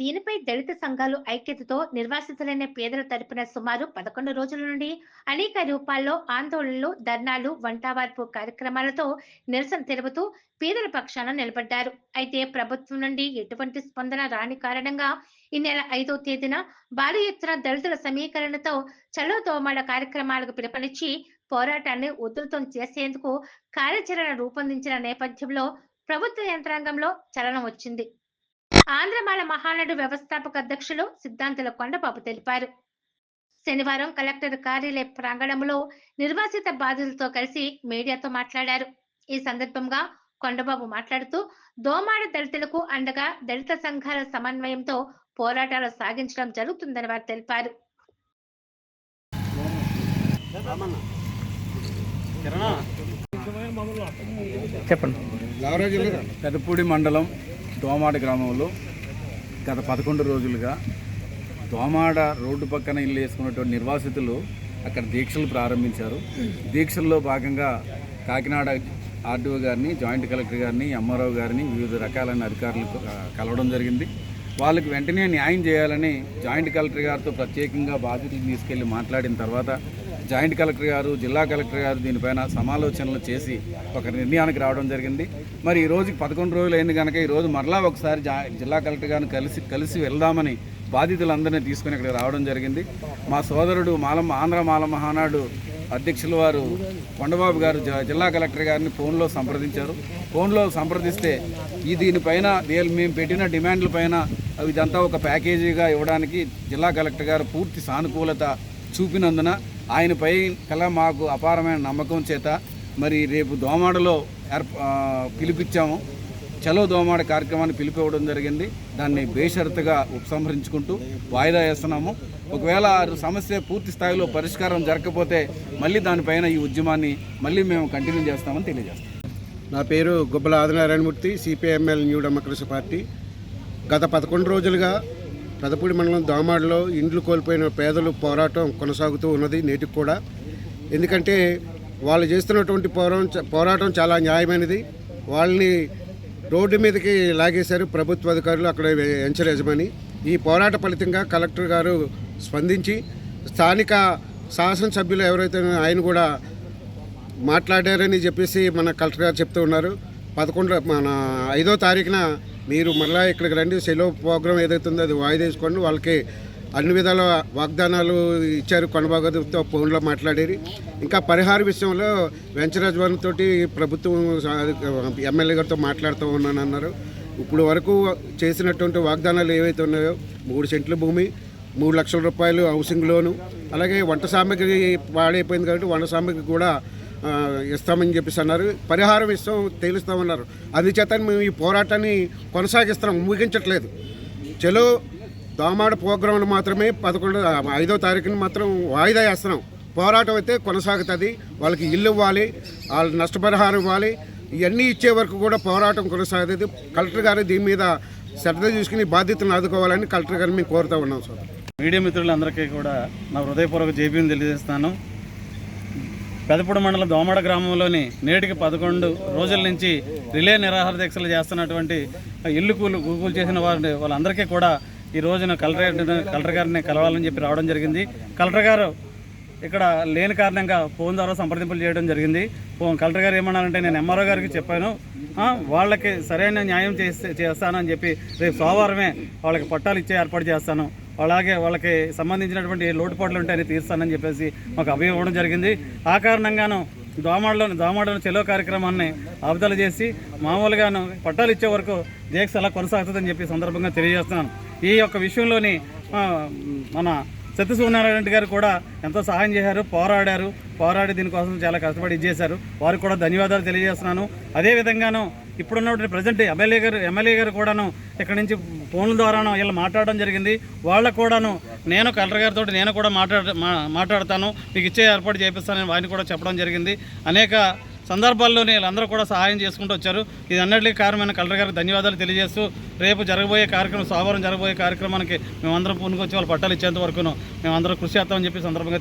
దీనిపై దళిత సంఘాలు ఐక్యతతో నిర్వాసితులైన పేదల తరపున సుమారు పదకొండు రోజుల నుండి అనేక రూపాల్లో ఆందోళనలు ధర్నాలు వంటావార్పు కార్యక్రమాలతో నిరసన తెలుపుతూ పేదల పక్షాన నిలబడ్డారు. అయితే ప్రభుత్వం నుండి ఎటువంటి స్పందన రాని కారణంగా ఈ నెల ఐదో తేదీన భారీ ఎత్తున దళితుల సమీకరణతో చలో దోమాడ కార్యక్రమాలకు పిలుపునిచ్చి పోరాటాన్ని ఉధృతం చేసేందుకు కార్యాచరణ రూపొందించిన నేపథ్యంలో ప్రభుత్వ యంత్రాంగంలో చలనం వచ్చింది. ఆంధ్రమాల మహానాడు వ్యవస్థాపక అధ్యక్షులు సిద్ధాంతుల కొండబాబు తెలిపారు. శనివారం కలెక్టర్ కార్యాలయ ప్రాంగణంలో నిర్వాసిత బాధితులతో కలిసి మీడియాతో మాట్లాడారు. ఈ సందర్భంగా కొండబాబు మాట్లాడుతూ దోమాడ దళితులకు అండగా దళిత సంఘాల సమన్వయంతో పోరాటాలు సాగించడం జరుగుతుందని వారు తెలిపారు. చెప్పండి. పెదపూడి మండలం దోమాడ గ్రామంలో గత పదకొండు రోజులుగా దోమాడ రోడ్డు పక్కన ఇల్లు వేసుకున్నటువంటి నిర్వాసితులు అక్కడ దీక్షలు ప్రారంభించారు. దీక్షల్లో భాగంగా కాకినాడ ఆర్డీఓ గారిని జాయింట్ కలెక్టర్ గారిని ఎంఆర్ఓ గారిని వివిధ రకాలైన అధికారులు కలవడం జరిగింది. వాళ్ళకి వెంటనే న్యాయం చేయాలని జాయింట్ కలెక్టర్ గారితో ప్రత్యేకంగా బాధ్యతలు తీసుకెళ్ళి మాట్లాడిన తర్వాత జాయింట్ కలెక్టర్ గారు జిల్లా కలెక్టర్ గారు దీనిపైన సమాలోచనలు చేసి ఒక నిర్ణయానికి రావడం జరిగింది. మరి ఈ రోజుకి పదకొండు రోజులు అయింది కనుక ఈరోజు మరలా ఒకసారి జిల్లా కలెక్టర్ గారిని కలిసి కలిసి వెళ్దామని బాధితులందరినీ తీసుకుని ఇక్కడ రావడం జరిగింది. మా సోదరుడు మాలమ్మ ఆంధ్ర మాల మహానాడు అధ్యక్షుల వారు కొండబాబు గారు జిల్లా కలెక్టర్ గారిని ఫోన్లో సంప్రదించారు. ఫోన్లో సంప్రదిస్తే ఈ దీనిపైన మేము పెట్టిన డిమాండ్ల పైన అవి ఇదంతా ఒక ప్యాకేజీగా ఇవ్వడానికి జిల్లా కలెక్టర్ గారు పూర్తి సానుకూలత చూపినందున ఆయనపై కల మాకు అపారమైన నమ్మకం చేత మరి రేపు దోమాడలో ఏర్ప పిలిపించాము. చలో దోమాడ కార్యక్రమాన్ని పిలిపివ్వడం జరిగింది. దాన్ని బేషరతుగా ఉపసంహరించుకుంటూ వాయిదా వేస్తున్నాము. ఒకవేళ సమస్య పూర్తి స్థాయిలో పరిష్కారం జరగకపోతే మళ్ళీ దానిపైన ఈ ఉద్యమాన్ని మళ్ళీ మేము కంటిన్యూ చేస్తామని తెలియజేస్తాం. నా పేరు Gubbala Adinarayanamurthy CPML new democracy party గత పదకొండు రోజులుగా పెదపూడి మండలం దోమాడలో ఇండ్లు కోల్పోయిన పేదలు పోరాటం కొనసాగుతూ ఉన్నది నేటికి కూడా. ఎందుకంటే వాళ్ళు చేస్తున్నటువంటి పోరాటం పోరాటం చాలా న్యాయమైనది. వాళ్ళని రోడ్డు మీదకి లాగేశారు ప్రభుత్వ అధికారులు అక్కడ ఎంచరేజమని యజమాని. ఈ పోరాట ఫలితంగా కలెక్టర్ గారు స్పందించి స్థానిక శాసనసభ్యులు ఎవరైతే ఆయన కూడా మాట్లాడారని చెప్పేసి మన కలెక్టర్ గారు చెప్తూ ఉన్నారు. పదకొండు మన ఐదో తారీఖున మీరు మళ్ళీ ఇక్కడికి రండి. సెలవు ప్రోగ్రామ్ ఏదైతుందో అది వాయిదా వేసుకోండి. వాళ్ళకి అన్ని విధాల వాగ్దానాలు ఇచ్చారు కొనబాగతో ఫోన్లో మాట్లాడేది ఇంకా పరిహార విషయంలో వెంచరాజవన్ తోటి ప్రభుత్వం ఎమ్మెల్యే గారితో మాట్లాడుతూ ఉన్నానన్నారు ఇప్పుడు వరకు చేసినటువంటి వాగ్దానాలు ఏవైతే ఉన్నాయో మూడు సెంట్ల భూమి మూడు లక్షల రూపాయలు హౌసింగ్ లోను అలాగే వంట సామాగ్రి పాడైపోయింది కాబట్టి వంట సామాగ్రి కూడా ఇస్తామని చెప్పేసి అన్నారు. పరిహారం ఇస్తాం తేలుస్తామన్నారు అందుచేత మేము ఈ పోరాటాన్ని కొనసాగిస్తున్నాం ముగించట్లేదు. చలో దోమాడ ప్రోగ్రాంలు మాత్రమే పదకొండు ఐదో తారీఖున మాత్రం వాయిదా వేస్తున్నాం. పోరాటం అయితే కొనసాగుతుంది వాళ్ళకి ఇల్లు ఇవ్వాలి వాళ్ళ నష్టపరిహారం ఇవ్వాలి ఇవన్నీ ఇచ్చే వరకు కూడా పోరాటం కొనసాగుతుంది కలెక్టర్ గారు దీని మీద శ్రద్ధ చూసుకుని బాధ్యతను ఆదుకోవాలని కలెక్టర్ గారిని మేము కోరుతూ ఉన్నాం సార్. మీడియా మిత్రులందరికీ కూడా నా హృదయపూర్వక జేబీని తెలియజేస్తాను. పెదపూడి మండలం దోమడ గ్రామంలోని నేటికి పదకొండు రోజుల నుంచి రిలే నిరాహార దీక్షలు చేస్తున్నటువంటి ఇల్లు కూలు గూగుల్ చేసిన వారిని వాళ్ళందరికీ కూడా ఈ రోజున కలెక్టర్ కలెక్టర్ గారిని కలవాలని చెప్పి రావడం జరిగింది. కలెక్టర్ గారు ఇక్కడ లేని కారణంగా ఫోన్ ద్వారా సంప్రదింపులు చేయడం జరిగింది. ఫోన్ కలెక్టర్ గారు ఏమన్నారంటే నేను ఎంఆర్ఓ గారికి చెప్పాను. వాళ్ళకి సరైన న్యాయం చేస్తానని చెప్పి రేపు సోమవారమే వాళ్ళకి పట్టాలు ఇచ్చే ఏర్పాటు చేస్తాను. అలాగే వాళ్ళకి సంబంధించినటువంటి లోటుపాట్లు ఉంటే అని తీరుస్తానని చెప్పేసి మాకు అభయం ఇవ్వడం జరిగింది. ఆ కారణంగాను దోమాడలోని దోమాడలో చెలో కార్యక్రమాన్ని ఆపుదల చేసి మామూలుగాను పట్టాలు ఇచ్చే వరకు దీక్ష అలా కొనసాగుతుందని చెప్పి సందర్భంగా తెలియజేస్తున్నాను. ఈ యొక్క విషయంలోని మన సత్యసూర్యనారాయణ రెడ్డి గారు కూడా ఎంతో సహాయం చేశారు పోరాడారు. పోరాడి దీనికోసం చాలా కష్టపడి ఇచ్చేశారు వారికి కూడా ధన్యవాదాలు తెలియజేస్తున్నాను. అదేవిధంగాను ఇప్పుడున్నటువంటి ప్రజెంట్ ఎమ్మెల్యే గారు ఎమ్మెల్యే గారు కూడాను ఇక్కడ నుంచి ఫోన్ల ద్వారాను వీళ్ళు మాట్లాడడం జరిగింది. వాళ్ళకు కూడాను నేను కలెక్టర్ గారితో నేను కూడా మాట్లాడ మాట్లాడతాను. మీకు ఇచ్చే ఏర్పాటు చేపిస్తానని వారిని కూడా చెప్పడం జరిగింది. అనేక సందర్భాల్లోనే వీళ్ళందరూ కూడా సహాయం చేసుకుంటూ వచ్చారు. ఇది అన్నిటికీ కారణమైన కలెక్టర్ గారికి ధన్యవాదాలు తెలియజేస్తూ రేపు జరగబోయే కార్యక్రమం సోమవారం జరగబోయే కార్యక్రమానికి మేమందరం పూనుకొచ్చి వాళ్ళు పట్టాలు ఇచ్చేంత వరకును మేమందరం కృషి చేస్తామని చెప్పి సందర్భంగా